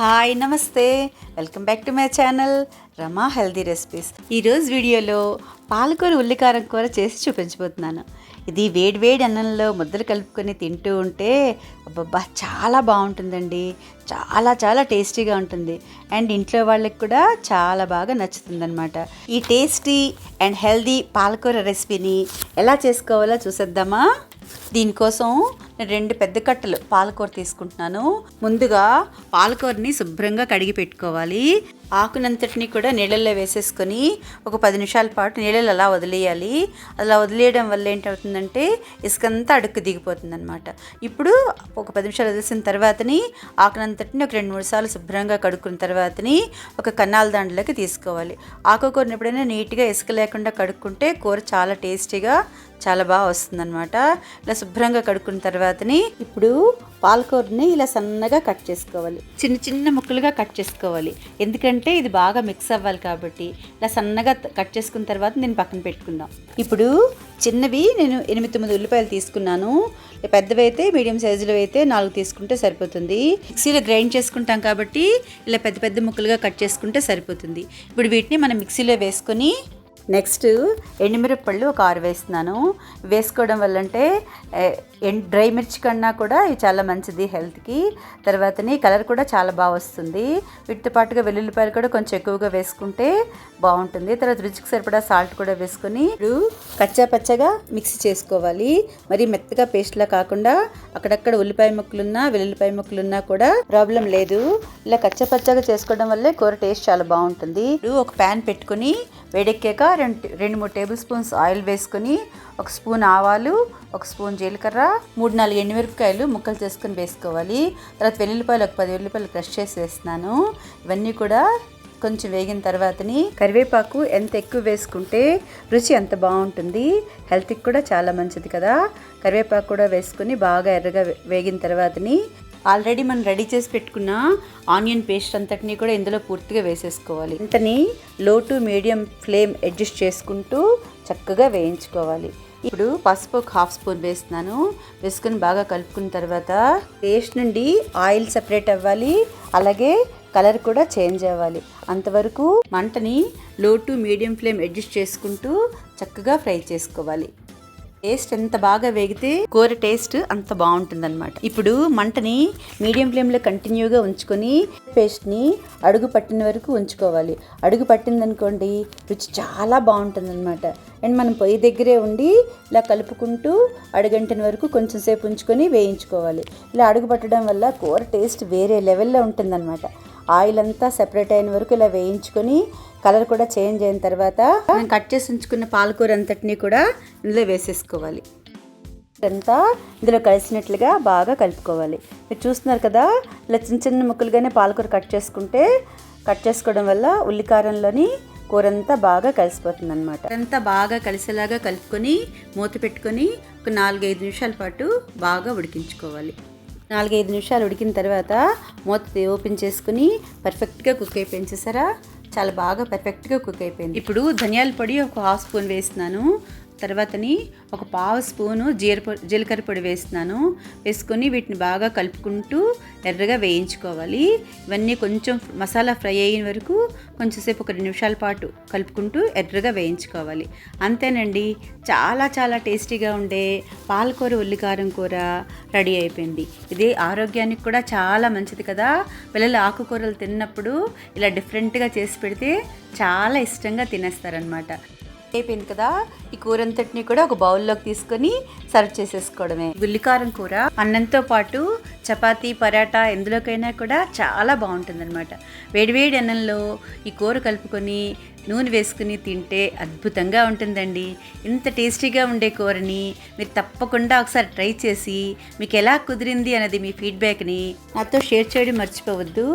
Hi నమస్తే. Welcome back to my channel Rama healthy recipes. ఈరోజు వీడియోలో పాలకూర ఉల్లికారం కూర చేసి చూపించబోతున్నాను. ఇది వేడి వేడి అన్నంలో ముద్దలు కలుపుకొని తింటూ ఉంటే అబ్బబ్బా చాలా బాగుంటుందండి. చాలా చాలా టేస్టీగా ఉంటుంది. అండ్ ఇంట్లో వాళ్ళకి కూడా చాలా బాగా నచ్చుతుందన్నమాట. ఈ టేస్టీ అండ్ హెల్దీ పాలకూర రెసిపీని ఎలా చేసుకోవాలో చూసేద్దామా? దీనికోసం రెండు పెద్ద కట్టలు పాలకూర తీసుకుంటున్నాను. ముందుగా పాలకూరని శుభ్రంగా కడిగి పెట్టుకోవాలి. ఆకునంతటిని కూడా నీళ్ళల్లో వేసేసుకొని ఒక పది నిమిషాల పాటు నీళ్ళలో అలా వదిలేయాలి. అలా వదిలేయడం వల్ల ఏంటవుతుందంటే ఇసుకంతా అడుక్కు దిగిపోతుంది అనమాట ఇప్పుడు ఒక పది నిమిషాలు వదిలేసిన తర్వాతని ఆకునంతటిని ఒక రెండు మూడు సార్లు శుభ్రంగా కడుక్కున్న తర్వాతని ఒక కన్నాల దాంట్లోకి తీసుకోవాలి. ఆకుకూరని ఎప్పుడైనా నీట్గా ఇసుక లేకుండా కడుక్కుంటే కూర చాలా టేస్టీగా చాలా బాగా వస్తుందన్నమాట. ఇలా శుభ్రంగా కడుక్కున్న తర్వాత తర్వాతని ఇప్పుడు పాలకూరని ఇలా సన్నగా కట్ చేసుకోవాలి. చిన్న చిన్న ముక్కలుగా కట్ చేసుకోవాలి. ఎందుకంటే ఇది బాగా మిక్స్ అవ్వాలి కాబట్టి ఇలా సన్నగా కట్ చేసుకున్న తర్వాత నేను పక్కన పెట్టుకుందాం. ఇప్పుడు చిన్నవి నేను ఎనిమిది తొమ్మిది ఉల్లిపాయలు తీసుకున్నాను. పెద్దవి అయితే మీడియం సైజులో అయితే నాలుగు తీసుకుంటే సరిపోతుంది. మిక్సీలో గ్రైండ్ చేసుకుంటాం కాబట్టి ఇలా పెద్ద పెద్ద ముక్కలుగా కట్ చేసుకుంటే సరిపోతుంది. ఇప్పుడు వీటిని మనం మిక్సీలో వేసుకొని నెక్స్ట్ ఎండుమిరప్పళ్ళు ఒక ఆరు వేస్తున్నాను. వేసుకోవడం వల్ల అంటే డ్రై మిర్చి కన్నా కూడా ఇవి చాలా మంచిది హెల్త్కి. తర్వాతని కలర్ కూడా చాలా బాగా వస్తుంది. వీటితో పాటుగా వెల్లుల్లిపాయలు కూడా కొంచెం ఎక్కువగా వేసుకుంటే బాగుంటుంది. తర్వాత రుచికి సరిపడా సాల్ట్ కూడా వేసుకొని ఇప్పుడు కచ్చా పచ్చగా మిక్సీ చేసుకోవాలి. మరి మెత్తగా పేస్ట్లా కాకుండా అక్కడక్కడ ఉల్లిపాయ ముక్కలున్నా వెల్లుల్లిపాయ ముక్కలున్నా కూడా ప్రాబ్లం లేదు. ఇలా కచ్చా పచ్చగా చేసుకోవడం వల్లే కూర టేస్ట్ చాలా బాగుంటుంది. ఇప్పుడు ఒక ప్యాన్ పెట్టుకొని వేడెక్కాక రెండు రెండు మూడు టేబుల్ స్పూన్స్ ఆయిల్ వేసుకొని ఒక స్పూన్ ఆవాలు ఒక స్పూన్ జీలకర్ర మూడు నాలుగు ఎండుమిరపకాయలు ముక్కలు చేసుకొని వేసుకోవాలి. తర్వాత వెల్లుల్లిపాయలు ఒక పది వెల్లుల్లిపాయలు క్రష్ చేసి వేస్తున్నాను. ఇవన్నీ కూడా కొంచెం వేగిన తర్వాతని కరివేపాకు ఎంత ఎక్కువ వేసుకుంటే రుచి అంత బాగుంటుంది. హెల్త్కి కూడా చాలా మంచిది కదా. కరివేపాకు కూడా వేసుకుని బాగా ఎర్రగా వేగిన తర్వాతని ఆల్రెడీ మనం రెడీ చేసి పెట్టుకున్న ఆనియన్ పేస్ట్ అంతటిని కూడా ఇందులో పూర్తిగా వేసేసుకోవాలి. ఇంతని లో టు మీడియం ఫ్లేమ్ అడ్జస్ట్ చేసుకుంటూ చక్కగా వేయించుకోవాలి. ఇప్పుడు పసుపు ఒక హాఫ్ స్పూన్ వేస్తున్నాను. వేసుకుని బాగా కలుపుకున్న తర్వాత పేస్ట్ నుండి ఆయిల్ సెపరేట్ అవ్వాలి. అలాగే కలర్ కూడా చేంజ్ అవ్వాలి. అంతవరకు మంటని లో టు మీడియం ఫ్లేమ్ అడ్జస్ట్ చేసుకుంటూ చక్కగా ఫ్రై చేసుకోవాలి. టేస్ట్ ఎంత బాగా వేగితే కూర టేస్ట్ అంత బాగుంటుందన్నమాట. ఇప్పుడు మంటని మీడియం ఫ్లేమ్లో కంటిన్యూగా ఉంచుకొని పేస్ట్ని అడుగు పట్టిన వరకు ఉంచుకోవాలి. అడుగు పట్టిందనుకోండి రుచి చాలా బాగుంటుందన్నమాట. అండ్ మనం పొయ్యి దగ్గరే ఉండి ఇలా కలుపుకుంటూ అడుగంటిన వరకు కొంచెం సేపు ఉంచుకొని వేయించుకోవాలి. ఇలా అడుగు పట్టడం వల్ల కూర టేస్ట్ వేరే లెవెల్లో ఉంటుందన్నమాట. ఆయిల్ అంతా సెపరేట్ అయిన వరకు ఇలా వేయించుకొని కలర్ కూడా చేంజ్ అయిన తర్వాత మనం కట్ చేసి ఉంచుకున్న పాలకూర అంతటిని కూడా ఇందులో వేసేసుకోవాలి. అంతా ఇందులో కలిసినట్లుగా బాగా కలుపుకోవాలి. మీరు చూస్తున్నారు కదా ఇలా చిన్న చిన్న ముక్కలుగానే పాలకూర కట్ చేసుకుంటే కట్ చేసుకోవడం వల్ల ఉల్లికారంలోని కూర అంతా బాగా కలిసిపోతుంది అనమాట అంతా బాగా కలిసేలాగా కలుపుకొని మూత పెట్టుకొని ఒక నాలుగైదు నిమిషాల పాటు బాగా ఉడికించుకోవాలి. నాలుగైదు నిమిషాలు ఉడికిన తర్వాత మూత ఓపెన్ చేసుకుని పర్ఫెక్ట్గా కుక్ అయిపోయింది చూసారా? చాలా బాగా పర్ఫెక్ట్గా కుక్ అయిపోయింది. ఇప్పుడు ధనియాల పొడి ఒక హాఫ్ స్పూన్ వేస్తున్నాను. తర్వాతని ఒక పావు స్పూను జీర జీలకర్ర పొడి వేస్తున్నాను. వేసుకొని వీటిని బాగా కలుపుకుంటూ ఎర్రగా వేయించుకోవాలి. ఇవన్నీ కొంచెం మసాలా ఫ్రై అయిన వరకు కొంచెంసేపు ఒక రెండు నిమిషాల పాటు కలుపుకుంటూ ఎర్రగా వేయించుకోవాలి. అంతేనండి. చాలా చాలా టేస్టీగా ఉండే పాలకూర ఉల్లికారం కూర రెడీ అయిపోయింది. ఇది ఆరోగ్యానికి కూడా చాలా మంచిది కదా. పిల్లలు ఆకుకూరలు తిన్నప్పుడు ఇలా డిఫరెంట్గా చేసి పెడితే చాలా ఇష్టంగా తినేస్తారనమాట అయిపోయింది కదా. ఈ కూర అంతటిని కూడా ఒక బౌల్లోకి తీసుకొని సర్వ్ చేసేసుకోవడమే. గుల్లికారం కూర అన్నంతో పాటు చపాతీ పరాటా ఎందులోకైనా కూడా చాలా బాగుంటుంది అనమాట వేడివేడి అన్నంలో ఈ కూర కలుపుకొని నూనె వేసుకుని తింటే అద్భుతంగా ఉంటుందండి. ఇంత టేస్టీగా ఉండే కూరని మీరు తప్పకుండా ఒకసారి ట్రై చేసి మీకు ఎలా కుదిరింది అనేది మీ ఫీడ్బ్యాక్ని నాతో షేర్ చేయడం మర్చిపోవద్దు.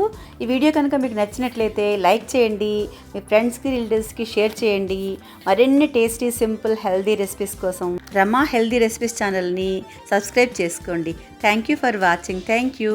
ఈ వీడియో కనుక మీకు నచ్చినట్లయితే లైక్ చేయండి మీ ఫ్రెండ్స్కి రిలేటివ్స్కి షేర్ చేయండి. మరిన్ని టేస్టీ సింపుల్ హెల్దీ రెసిపీస్ కోసం రమా హెల్దీ రెసిపీస్ ఛానల్ని సబ్స్క్రైబ్ చేసుకోండి. Thank you for watching. Thank you.